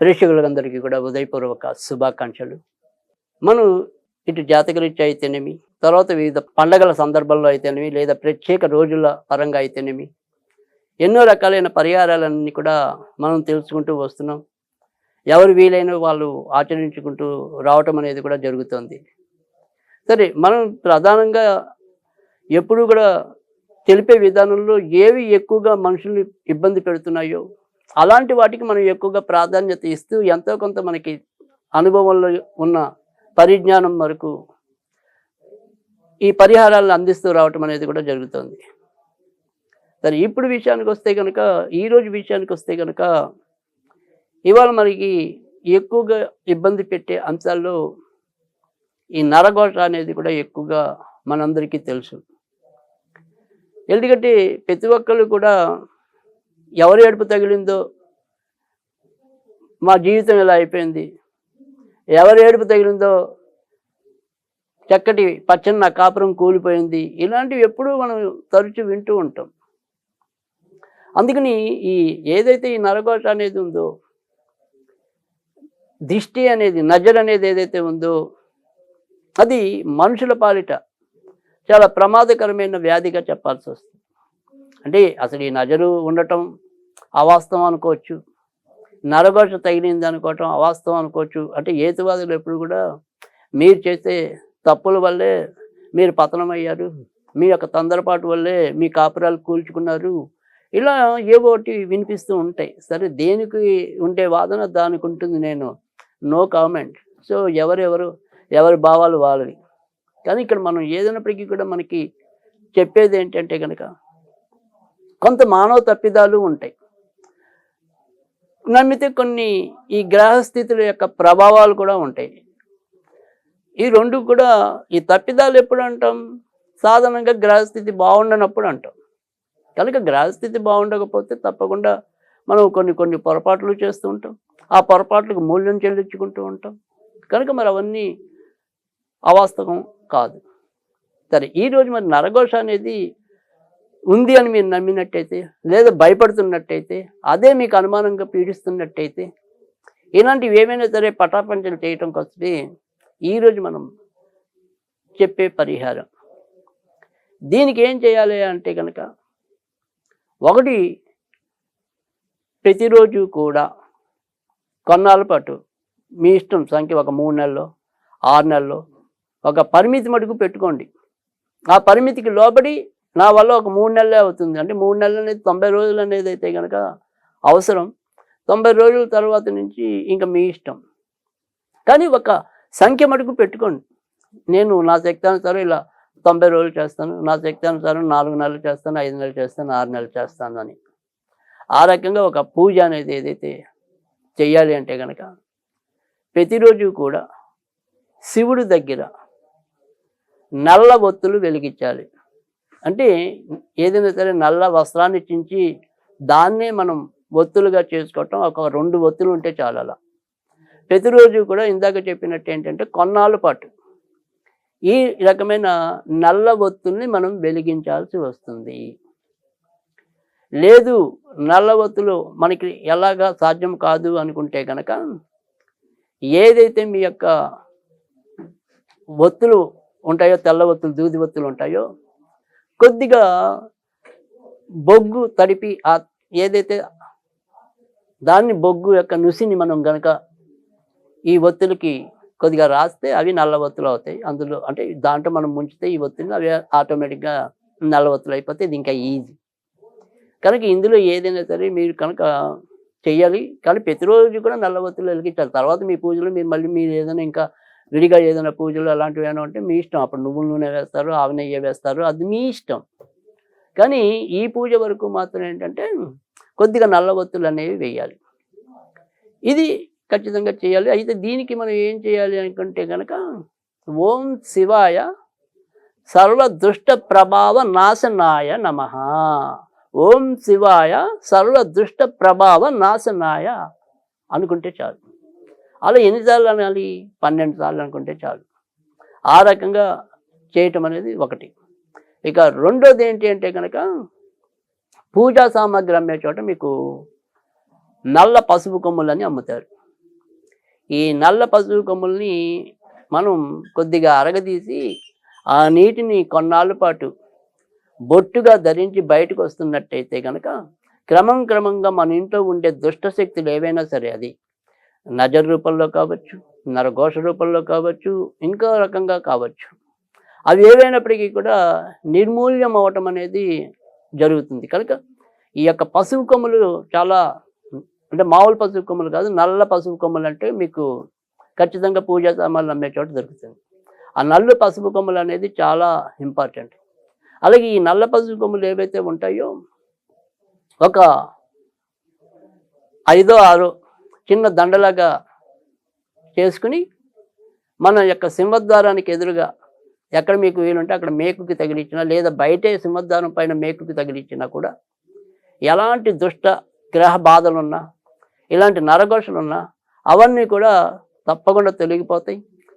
ప్రేక్షకులందరికీ కూడా ఉదయపూర్వక శుభాకాంక్షలు. మనం ఇటు జాతకరీత్యా అయితేనేమి తర్వాత వివిధ పండగల సందర్భంలో అయితేనేమి లేదా ప్రత్యేక రోజుల పరంగా అయితేనేమి ఎన్నో రకాలైన పరిహారాలన్నీ కూడా మనం తెలుసుకుంటూ వస్తున్నాం. ఎవరు వీలైన వాళ్ళు ఆచరించుకుంటూ రావటం అనేది కూడా జరుగుతుంది. సరే మనం ప్రధానంగా ఎప్పుడు కూడా తెలిపే విధానంలో ఏవి ఎక్కువగా మనుషుల్ని ఇబ్బంది పెడుతున్నాయో అలాంటి వాటికి మనం ఎక్కువగా ప్రాధాన్యత ఇస్తూ ఎంతో కొంత మనకి అనుభవంలో ఉన్న పరిజ్ఞానం వరకు ఈ పరిహారాలను అందిస్తూ రావటం అనేది కూడా జరుగుతుంది. సరే ఇప్పుడు విషయానికి వస్తే కనుక ఈరోజు విషయానికి వస్తే కనుక ఇవాళ మనకి ఎక్కువగా ఇబ్బంది పెట్టే అంశాల్లో ఈ నరఘోష అనేది కూడా ఎక్కువగా మనందరికీ తెలుసు. ఎందుకంటే ప్రతి ఒక్కరు కూడా ఎవరు ఏడుపు తగిలిందో మా జీవితం ఇలా అయిపోయింది. ఎవరు ఏడుపు తగిలిందో చక్కటి పచ్చని నా కాపురం కూలిపోయింది. ఇలాంటివి ఎప్పుడూ మనం తరచు వింటూ ఉంటాం. అందుకని ఈ ఏదైతే ఈ నరఘోష అనేది ఉందో దిష్టి అనేది నజర్ అనేది ఏదైతే ఉందో అది మనుషుల పాలిట చాలా ప్రమాదకరమైన వ్యాధిగా చెప్పాల్సి వస్తుంది. అంటే అసలు ఈ నజరు ఉండటం అవాస్తవం అనుకోవచ్చు. నరఘోష తగిలింది అనుకోవటం అవాస్తవం అనుకోవచ్చు. అంటే ఏతువాదులు ఎప్పుడు కూడా మీరు చేసే తప్పుల వల్లే మీరు పతనమయ్యారు. మీ యొక్క తొందరపాటు వల్లే మీ కాపురాలు కూల్చుకున్నారు. ఇలా ఏవోటి వినిపిస్తూ ఉంటాయి. సరే దేనికి ఉండే వాదన దానికి ఉంటుంది నేను. No comment. సో ఎవరెవరు ఎవరి భావాలు వాళ్ళవి. కానీ ఇక్కడ మనం ఏదైనప్పటికీ కూడా మనకి చెప్పేది ఏంటంటే కనుక కొంత మానవ తప్పిదాలు ఉంటాయి. నమ్మితే కొన్ని ఈ గ్రహస్థితుల యొక్క ప్రభావాలు కూడా ఉంటాయి. ఈ రెండు కూడా ఈ తప్పిదాలు ఎప్పుడు అంటాం? సాధారణంగా గ్రహస్థితి బాగుండనప్పుడు అంటాం. కనుక గ్రహస్థితి బాగుండకపోతే తప్పకుండా మనం కొన్ని కొన్ని పొరపాట్లు చేస్తూ ఉంటాం. ఆ పొరపాట్లకు మూల్యం చెల్లించుకుంటూ ఉంటాం. కనుక మరి అవన్నీ అవాస్తవం కాదు. సరే ఈరోజు మరి నరఘోష అనేది ఉంది అని మీరు నమ్మినట్టయితే లేదా భయపడుతున్నట్టయితే అదే మీకు అనుమానంగా పీడిస్తున్నట్టయితే ఇలాంటివి ఏమైనా సరే పటాపంచలు చేయటం కోసమే ఈరోజు మనం చెప్పే పరిహారం. దీనికి ఏం చేయాలి అంటే కనుక ఒకటి ప్రతిరోజు కూడా కొన్నాళ్ళ పాటు మీ ఇష్టం సంఖ్య ఒక మూడు నెలల్లో ఆరు నెలల్లో ఒక పరిమితి మటుకు పెట్టుకోండి. ఆ పరిమితికి లోబడి నా వల్ల ఒక మూడు నెలలే అవుతుంది. అంటే మూడు నెలలు అనేది తొంభై రోజులు అనేది అయితే కనుక అవసరం. తొంభై రోజుల తర్వాత నుంచి ఇంకా మీ ఇష్టం. కానీ ఒక సంఖ్య మటుకు పెట్టుకోండి. నేను నా శక్తానుసారం ఇలా తొంభై రోజులు చేస్తాను. నా శక్తానుసారం నాలుగు నెలలు చేస్తాను ఐదు నెలలు చేస్తాను ఆరు నెలలు చేస్తాను అని. ఆ రకంగా ఒక పూజ అనేది ఏదైతే చెయ్యాలి అంటే కనుక ప్రతిరోజు కూడా శివుడి దగ్గర నల్ల ఒత్తులు వెలిగించాలి. అంటే ఏదైనా సరే నల్ల వస్త్రాన్ని చించి దాన్నే మనం ఒత్తులుగా చేసుకోవటం ఒక రెండు ఒత్తులు ఉంటే చాలా అలా. ప్రతిరోజు కూడా ఇందాక చెప్పినట్టు ఏంటంటే కొన్నాళ్ళ పాటు ఈ రకమైన నల్ల ఒత్తుల్ని మనం వెలిగించాల్సి వస్తుంది. లేదు నల్ల ఒత్తులు మనకి ఎలాగా సాధ్యం కాదు అనుకుంటే కనుక ఏదైతే మీ యొక్క ఒత్తులు ఉంటాయో తెల్ల ఒత్తులు దూది ఒత్తులు ఉంటాయో కొద్దిగా బొగ్గు తడిపి ఆ ఏదైతే దాన్ని బొగ్గు యొక్క నుసిని మనం గనక ఈ ఒత్తులకి కొద్దిగా రాస్తే అవి నల్ల ఒత్తులు అవుతాయి. అందులో అంటే దాంట్లో మనం ముంచితే ఈ ఒత్తులు అవి ఆటోమేటిక్గా నల్ల ఒత్తులు అయిపోతే ఇది ఇంకా ఈజీ. కనుక ఇందులో ఏదైనా సరే మీరు కనుక చెయ్యాలి. కానీ ప్రతిరోజు కూడా నల్ల ఒత్తులు వెలిగించాలి. తర్వాత మీ పూజలు మీరు మళ్ళీ మీరు ఏదైనా ఇంకా విడిగా ఏదైనా పూజలు అలాంటివి ఏమైనా ఉంటే మీ ఇష్టం. అప్పుడు నువ్వుల నూనె వేస్తారు ఆవి నెయ్యి వేస్తారు అది మీ ఇష్టం. కానీ ఈ పూజ వరకు మాత్రం ఏంటంటే కొద్దిగా నల్లబొత్తులు అనేవి వేయాలి. ఇది ఖచ్చితంగా చేయాలి. అయితే దీనికి మనం ఏం చేయాలి అనుకుంటే కనుక ఓం శివాయ సర్వదుష్ట ప్రభావ నాశనాయ నమ. ఓం శివాయ సర్వదుష్ట ప్రభావ నాశనాయ అనుకుంటే చాలు. అలా ఎన్నిసార్లు అనాలి? పన్నెండు సార్లు అనుకుంటే చాలు. ఆ రకంగా చేయటం అనేది ఒకటి. ఇక రెండోది ఏంటి అంటే కనుక పూజా సామాగ్రి అమ్మే చోట మీకు నల్ల పసుపు కొమ్ములని అమ్ముతారు. ఈ నల్ల పసుపు కొమ్ముల్ని మనం కొద్దిగా అరగదీసి ఆ నీటిని కొన్నాళ్ళ పాటు బొట్టుగా ధరించి బయటకు వస్తున్నట్టయితే కనుక క్రమం క్రమంగా మన ఇంట్లో ఉండే దుష్ట శక్తులు ఏవైనా సరే అది నజర్ రూపంలో కావచ్చు నరఘోష రూపంలో కావచ్చు ఇంకో రకంగా కావచ్చు. అవి ఏవైనప్పటికీ కూడా నిర్మూల్యం అవటం అనేది జరుగుతుంది. కనుక ఈ యొక్క పశువు కొమ్ములు చాలా అంటే మామూలు పశువు కొమ్ములు కాదు నల్ల పశువు కొమ్ములు అంటే మీకు ఖచ్చితంగా పూజా సామాన్లు అమ్మే చోట దొరుకుతుంది. ఆ నల్ల పసుపు కొమ్ములు అనేది చాలా ఇంపార్టెంట్. అలాగే ఈ నల్ల పసుపు కొమ్ములు ఏవైతే ఉంటాయో ఒక ఐదో ఆరో చిన్న దండలాగా చేసుకుని మన యొక్క సింహద్వారానికి ఎదురుగా ఎక్కడ మీకు వీలుంటే అక్కడ మేకుకి తగిలించినా లేదా బయటే సింహద్వారం పైన మేకుకి తగిలించినా కూడా ఎలాంటి దుష్ట గ్రహ బాధలున్నా ఇలాంటి నరఘోషలున్నా అవన్నీ కూడా తప్పకుండా తొలగిపోతాయి.